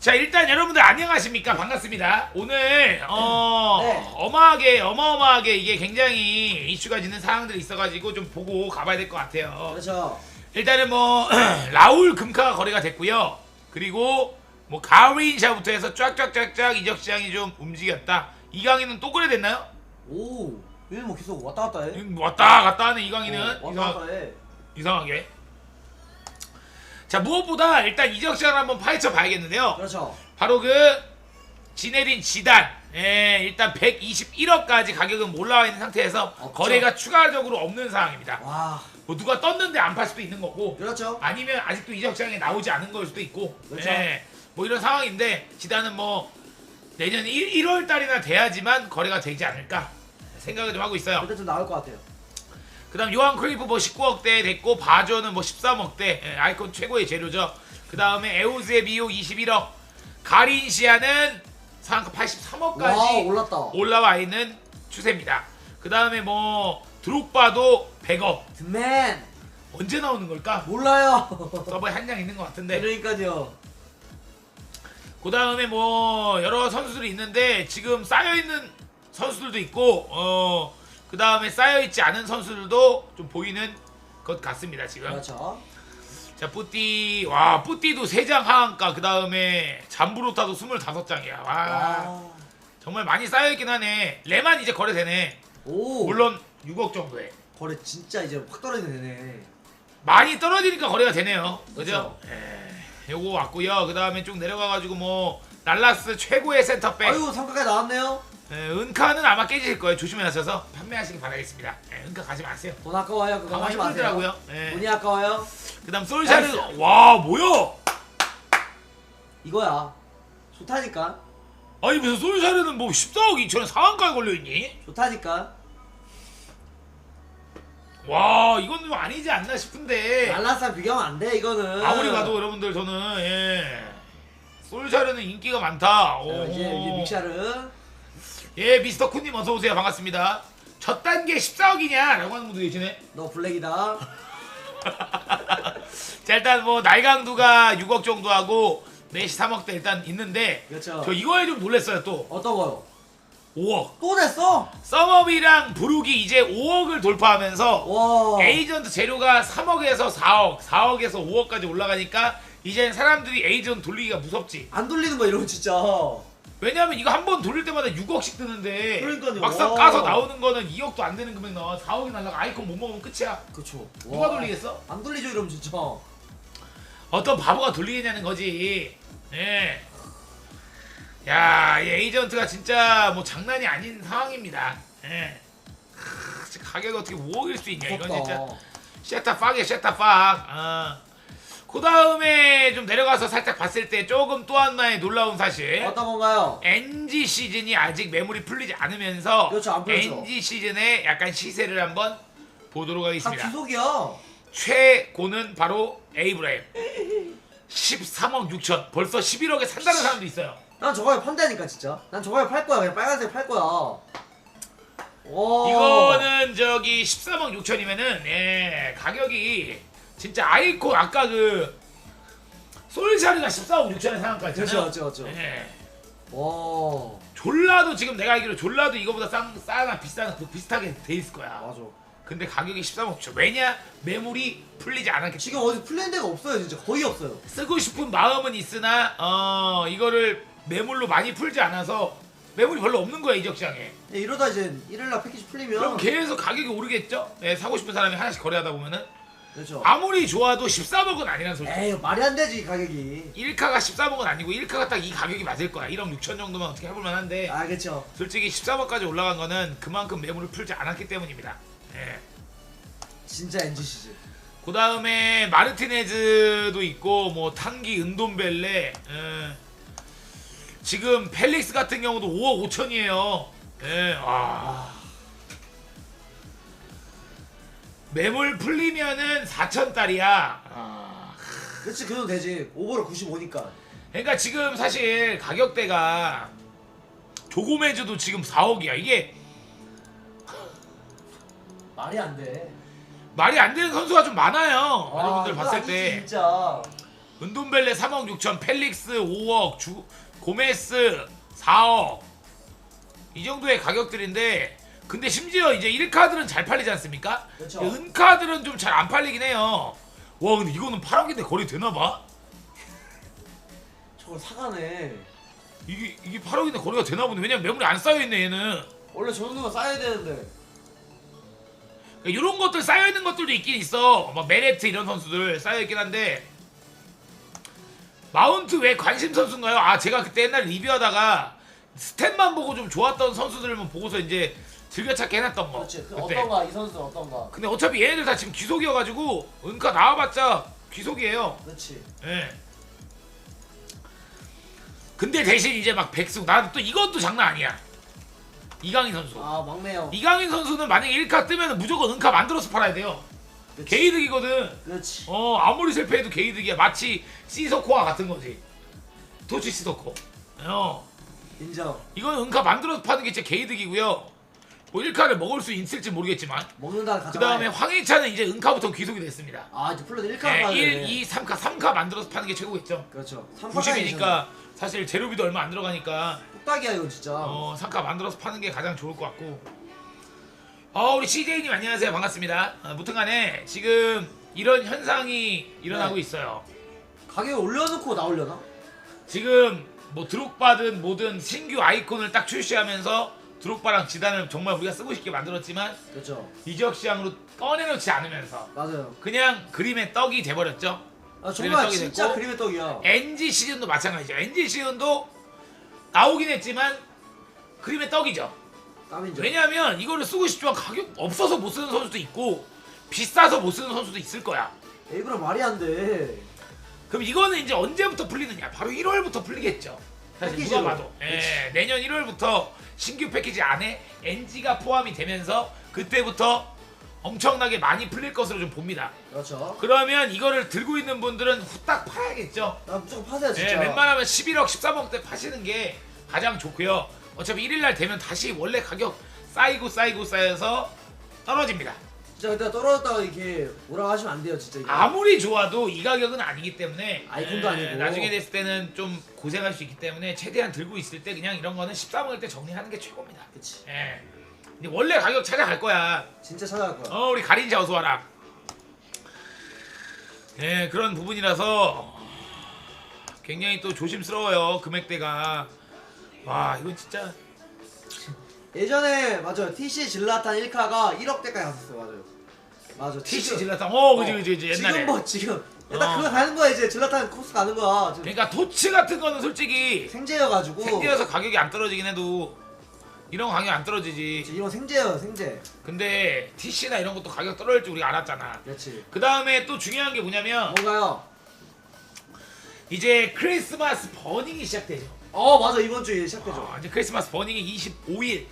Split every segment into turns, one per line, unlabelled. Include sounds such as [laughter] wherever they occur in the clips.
자 일단 여러분들 안녕하십니까 반갑습니다 오늘 어
네.
어마하게 어마어마하게 이게 굉장히 이슈가 되는 사항들이 있어가지고 좀 보고 가봐야 될 것 같아요
그렇죠.
일단은 뭐 [clears throat] 라울 금카가 거래가 됐고요 그리고 뭐 가윈샤부터 해서 쫙쫙쫙쫙 이적 시장이 좀 움직였다 이강인은 또 거래됐나요?
오, 얘는 뭐 계속 왔다 갔다 해.
왔다 갔다 하는 이강인은
어, 왔다
이상,
갔다 해.
이상하게 자 무엇보다 일단 이적 시장을 한번 파헤쳐 봐야겠는데요
그렇죠.
바로 그 지네린 지단 예, 일단 121억까지 가격은 올라와 있는 상태에서
없죠.
거래가 추가적으로 없는 상황입니다.
와,
뭐 누가 떴는데 안 팔 수도 있는 거고
그렇죠.
아니면 아직도 이적 시장에 나오지 않은 걸 수도 있고
그렇죠.
예, 뭐 이런 상황인데 지단은 뭐 내년 1, 1월 달이나 돼야지만 거래가 되지 않을까 생각을 좀 하고 있어요.
그때 좀 나올 것 같아요.
그 다음 요한 크리프 뭐 19억대 됐고 바조는 뭐 13억대 예, 아이콘 최고의 재료죠. 그 다음에 에우즈의 비오 21억 가린시아는 상한가 83억까지
와, 올랐다.
올라와 있는 추세입니다. 그 다음에 뭐 드록바도 100억
맨
언제 나오는 걸까?
몰라요.
서버에 한 장 있는 것 같은데
그러니까요.
그 다음에 뭐 여러 선수들이 있는데 지금 쌓여 있는 선수들도 있고 어 그 다음에 쌓여 있지 않은 선수들도 좀 보이는 것 같습니다 지금.
그렇죠.
자 뿌띠 와 뿌띠도 3장 하한가 그 다음에 잠브로타도 25장이야. 와
와.
정말 많이 쌓여 있긴 하네. 레만 이제 거래되네.
오,
물론 6억 정도에.
거래 진짜 이제 확 떨어지네.
많이 떨어지니까 거래가 되네요. 그죠?
그쵸.
예, 요거 왔고요. 그 다음에 쭉 내려가가지고 뭐 날라스 최고의 센터백.
아유, 상가까지 나왔네요.
예, 은카는 아마 깨질 거예요. 조심하셔서 판매하시기 바라겠습니다. 예, 은카 가지 마세요.
돈 아까워요. 그거
가만
하지 마세요.
힘들더라고요. 예.
돈이 아까워요.
그다음 솔샤르 와 뭐야?
이거야. 좋다니까.
아니 무슨 솔샤르는 뭐 14억 2천에 상한가에 걸려 있니?
좋다니까.
와 이건 좀 아니지 않나 싶은데.
알라스랑 비교하면 안 돼, 이거는.
아무리 가도 여러분들 저는 예. 솔샤르는 인기가 많다.
자,
오.
이제 이제 믹샤르.
예, 미스터 쿤님 어서 오세요. 반갑습니다. 첫 단계 14억이냐라고 하는 분도 계시네.
너 블랙이다. [laughs]
자, 일단 뭐 날강두가 6억 정도 하고 메시 3억대 일단 있는데
그렇죠.
저 이거에 좀 놀랐어요. 또
어떤 거요?
5억.
또 냈어?
서머비랑 브룩이 이제 5억을 돌파하면서
와.
에이전트 재료가 3억에서 4억, 4억에서 5억까지 올라가니까 이제 사람들이 에이전트 돌리기가 무섭지.
안 돌리는 거 이러면 진짜.
왜냐면 이거 한 번 돌릴 때마다 6억씩 뜨는데
그러니까요.
막상
와.
까서 나오는 거는 2억도 안 되는 금액 나와 4억이 날라가 아이콘 못 먹으면 끝이야
그쵸.
누가
와.
돌리겠어?
안 돌리죠 이러면 진짜.
어떤 바보가 돌리겠냐는 거지 예. 야, 이 에이전트가 진짜 뭐 장난이 아닌 상황입니다 예. 크, 가격이 어떻게 5억일 수 있냐 이건 진짜 쉐타 팍이야 쉐타 팍 어. 그 다음에 좀 내려가서 살짝 봤을 때 조금 또 하나의 놀라운 사실
어떤 건가요?
NG 시즌이 아직 매물이 풀리지 않으면서
그렇죠, 안 풀렸죠.
NG 시즌의 약간 시세를 한번 보도록
다
하겠습니다.
기속이야.
최고는 바로 에이브라임. 13억 6천. 벌써 11억에 산다는 사람도 있어요.
난 저거에 판다니까 진짜. 난 저거에 팔 거야. 그냥 빨간색 팔 거야. 와.
이거는 저기 13억 6천이면은 예, 가격이 진짜 아이콘 아까 그 솔샤르가 14억 6천에 상한가
그렇죠. 그렇죠, 그렇죠.
예.
와.
졸라도 지금 내가 알기로 졸라도 이거보다 싼, 싸나 비싸나 그 비슷하게 돼 있을 거야.
맞아.
근데 가격이 13억 6천. 왜냐? 매물이 풀리지 않았기
지금 어디 풀린 데가 없어요. 진짜 거의 없어요.
쓰고 싶은 마음은 있으나 어 이거를 매물로 많이 풀지 않아서 매물이 별로 없는 거야 이적 시장에.
네, 이러다 이제 일일날 패키지 풀리면.
그럼 계속 가격이 오르겠죠? 네, 사고 싶은 사람이 하나씩 거래하다 보면은
그렇죠.
아무리 좋아도 13억은 아니란 소리.
에이 말이 안 되지 가격이.
1카가 13억은 아니고 1카가 딱 이 가격이 맞을 거야. 1억 6천 정도면 어떻게 해볼 만한데
아 그렇죠.
솔직히 13억까지 올라간 거는 그만큼 매물을 풀지 않았기 때문입니다. 네.
진짜 NG 시즌.
그 다음에 마르티네즈도 있고 뭐 탕기 은돔벨레 예. 지금 펠릭스 같은 경우도 5억 5천이에요 예. 와. 매물 풀리면은 4천 달이야 아.
그렇지 그 정도 되지. 오버를 95니까.
그러니까 지금 사실 가격대가 조고메즈도 지금 4억이야 이게
말이 안 돼.
말이 안 되는 선수가 좀 많아요
와,
여러분들
이거
봤을 때
진짜.
은돈벨레 3억 6천, 펠릭스 5억, 주, 고메스 4억 이 정도의 가격들인데 근데 심지어 이제 1카들은 잘 팔리지 않습니까?
그렇죠.
은카들은 좀잘 안 팔리긴 해요. 와 근데 이거는 8억인데 거리 되나 봐?
저걸 사가네.
이게 이게 8억인데 거리가 되나 보네. 왜냐면 매물이 안 쌓여 있네 얘는.
원래 저 정도면 쌓여야 되는데.
이런 그러니까 것들 쌓여 있는 것들도 있긴 있어. 뭐 메레트 이런 선수들 쌓여 있긴 한데 마운트 왜 관심 선수인가요? 아 제가 그때 옛날 리뷰하다가 스탯만 보고 좀 좋았던 선수들만 보고서 이제 즐겨찾기 해놨던 거.
그렇지. 그
그때.
어떤가 이 선수 어떤가.
근데 어차피 얘네들 다 지금 귀속이어가지고 은카 나와봤자 귀속이에요.
그렇지.
예. 근데 대신 이제 막 백승 나는 또 이것도 장난 아니야. 이강인 선수.
아 막내요.
이강인 선수는 만약에 1카 뜨면 무조건 은카 만들어서 팔아야 돼요.
그렇지.
개이득이거든.
그렇지.
어 아무리 실패해도 개이득이야. 마치 시소코와 같은 거지. 도치 시소코. 어
인정.
이건 은카 만들어서 파는 게 진짜 개이득이고요. 뭐 1카를 먹을 수 있을지 모르겠지만
먹는다.
그 다음에 황희찬은 이제 은카부터 귀속이 됐습니다.
아 이제 플러드 1카
네,
가야
1, 2, 3카, 3카 만들어서 파는 게 최고겠죠.
그렇죠. 3카
90이니까 사실 재료비도 얼마 안 들어가니까
뚝딱이야 이거 진짜.
어, 3카 만들어서 파는 게 가장 좋을 것 같고 어, 우리 CJ님 안녕하세요 반갑습니다 어, 무튼간에 지금 이런 현상이 일어나고
네.
있어요
가격 올려놓고 나오려나?
지금 뭐 드록바든 뭐든 신규 아이콘을 딱 출시하면서 드록바랑 지단을 정말 우리가 쓰고 싶게 만들었지만
그렇죠.
이적 시장으로 꺼내놓지 않으면서
맞아요.
그냥 그림의 떡이 돼버렸죠
아
그림의
정말
떡이
진짜
됐고,
그림의 떡이야.
NG 시즌도 마찬가지죠 NG 시즌도 나오긴 했지만 그림의 떡이죠
땀인죠.
왜냐하면 이거를 쓰고 싶지만 가격 없어서 못 쓰는 선수도 있고 비싸서 못 쓰는 선수도 있을 거야.
에이브랑 말이 안 돼.
그럼 이거는 이제 언제부터 풀리느냐? 바로 1월부터 풀리겠죠. 사실
패키지로.
누가 봐도 예, 내년 1월부터 신규 패키지 안에 NG가 포함이 되면서 그때부터 엄청나게 많이 풀릴 것으로 좀 봅니다.
그렇죠.
그러면 이거를 들고 있는 분들은 후딱 팔아야겠죠.
나 무조건 파세요
예,
진짜.
웬만하면 11억, 13억대 파시는 게 가장 좋고요. 어차피 1일 날 되면 다시 원래 가격 쌓이고 쌓이고 쌓여서 떨어집니다.
진짜 그때 떨어졌다가 이렇게 뭐라 하시면 안 돼요 진짜. 이거.
아무리 좋아도 이 가격은 아니기 때문에
아이콘도
예,
아니고.
나중에 됐을 때는 좀 고생할 수 있기 때문에 최대한 들고 있을 때 그냥 이런 거는 13억일 때 정리하는 게 최고입니다.
그치.
예. 근데 원래 가격 찾아갈 거야.
진짜 찾아갈 거야.
어 우리 가린자 어서 와라. 예 그런 부분이라서 굉장히 또 조심스러워요 금액대가. 와 이건 진짜
예전에 맞아요. TC 질라탄 1카가 1억대까지 갔었어요. 맞아요. 맞아.
TC
지금-
질라탄. 어 그지
어,
그지 그지 옛날에.
지금 뭐 지금 일단
어.
그거 가는 거야 이제 질라탄 코스 가는 거야. 지금
그러니까 토치 같은 거는 솔직히
생제여가지고.
생제여서 가격이 안 떨어지긴 해도 이런 가격이 안 떨어지지.
이런 생제예요 생제.
근데 TC나 이런 것도 가격 떨어질 줄 우리가 알았잖아.
그렇지.
그 다음에 또 중요한 게 뭐냐면
뭔가요?
이제 크리스마스 버닝이 시작되죠.
어 맞아 이번 주에 시작되죠.
아, 이제 크리스마스 버닝이 25일.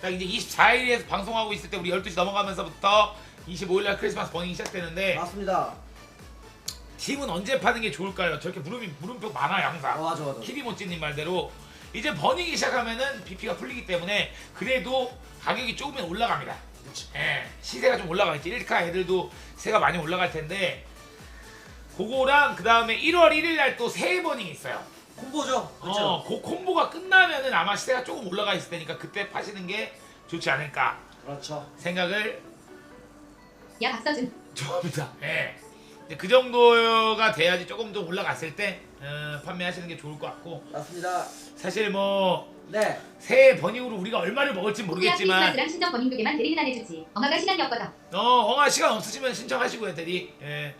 딱 이제 24일에서 방송하고 있을 때 우리 12시 넘어가면서부터 25일날 크리스마스 버닝이 시작되는데
맞습니다.
팀은 언제 파는 게 좋을까요? 저렇게 물음이 물음표 많아요
어
항상.
맞아 맞아.
키비 모찌님 말대로 이제 버닝이 시작하면은 BP가 풀리기 때문에 그래도 가격이 조금은 올라갑니다. 예, 시세가 좀 올라가겠지. 1카 애들도 세가 많이 올라갈 텐데 그거랑 그 다음에 1월 1일 날 또 새해 버닝이 있어요.
콤보죠. 그렇죠.
어, 그 콤보가 끝나면은 아마 시세가 조금 올라가 있을 테니까 그때 파시는 게 좋지 않을까
그렇죠.
생각을
야 박서준
좋아합니다. 예. 이제 그 정도가 돼야지 조금 더 올라갔을 때 어, 판매하시는 게 좋을 것 같고
맞습니다.
사실 뭐
네.
새해 버닝으로 우리가 얼마를 먹을지 모르겠지만
크리스마스랑 신정 버닝 두 개만 대리는 안 해주지 엄마가 시간이 없거든
어, 엉아 시간 없으시면 신청하시고요, 대리. 예.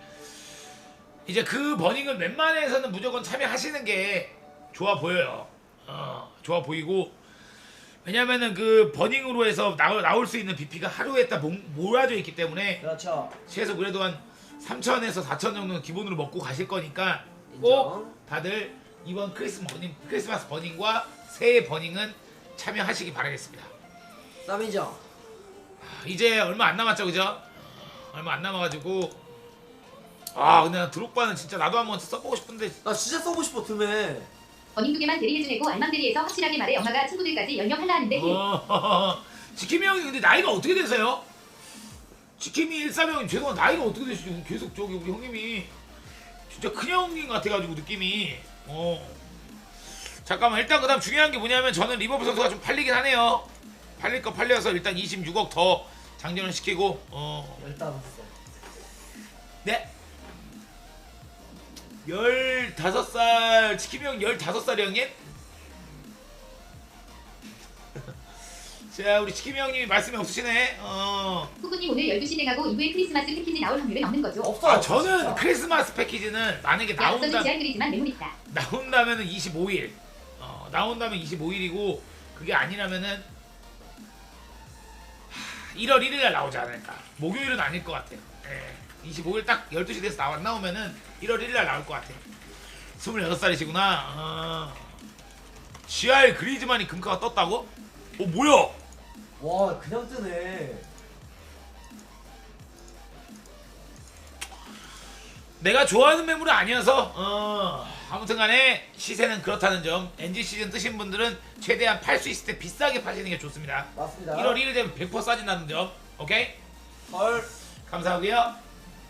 이제 그 버닝은 웬만해서는 무조건 참여하시는 게 좋아 보여요. 어, 좋아 보이고 왜냐면은 그 버닝으로 해서 나올, 나올 수 있는 BP가 하루에 딱 모- 몰아져 있기 때문에
그렇죠.
최소 그래도 한 3천에서 4천 정도는 기본으로 먹고 가실 거니까 꼭. 다들 이번 크리스 버닝, 크리스마스 버닝과 새해 버닝은 참여하시기 바라겠습니다.
쌈이죠.
이제 얼마 안 남았죠, 그죠? 얼마 안 남아가지고 아 근데 나 드록바는 진짜 나도 한번 써보고 싶은데
나 진짜 써고 싶어 틈에.
버닝 두 개만 대리해주내고 알망 대리해서 확실하게 말해 엄마가 친구들까지 10명 할라 하는데
어, [laughs] 지킴이 형이 근데 나이가 어떻게 되세요? 지킴이 1사병님 죄송한 나이가 어떻게 되시죠? 계속 저기 우리 형님이 진짜 큰 형님 같아가지고 느낌이 어 잠깐만 일단 그다음 중요한 게 뭐냐면 저는 리버풀 선수가 좀 팔리긴 하네요 팔릴 거 팔려서 일단 26억 더 장전을 시키고 어
일단 했어.
네. 15살 치킨이 형 15살이 형님? [laughs] 자 우리 치킨이 형님이 말씀이 없으시네 어.
후구님 오늘 12시 냉하고 이후에 크리스마스 패키지 나올 확률은 없는 거죠?
없어.
아 저는 크리스마스 패키지는 만약에
약속은
나온다
매물 있다.
나온다면은 25일 어 나온다면 25일이고 그게 아니라면은 하, 1월 1일 날 나오지 않을까 목요일은 아닐 것 같아요 예. 25일 딱 12시 돼서 나와, 나오면은 1월 1일 날 나올 것 같아요 26살이시구나 어. GR 그리즈만이 금가가 떴다고? 어 뭐야
와 그냥 뜨네.
내가 좋아하는 매물은 아니어서 어, 아무튼간에 시세는 그렇다는 점 NG 시즌 뜨신 분들은 최대한 팔 수 있을 때 비싸게 파시는 게 좋습니다
맞습니다.
1월 1일 되면 100% 싸진다는 점 오케이
헐.
감사하고요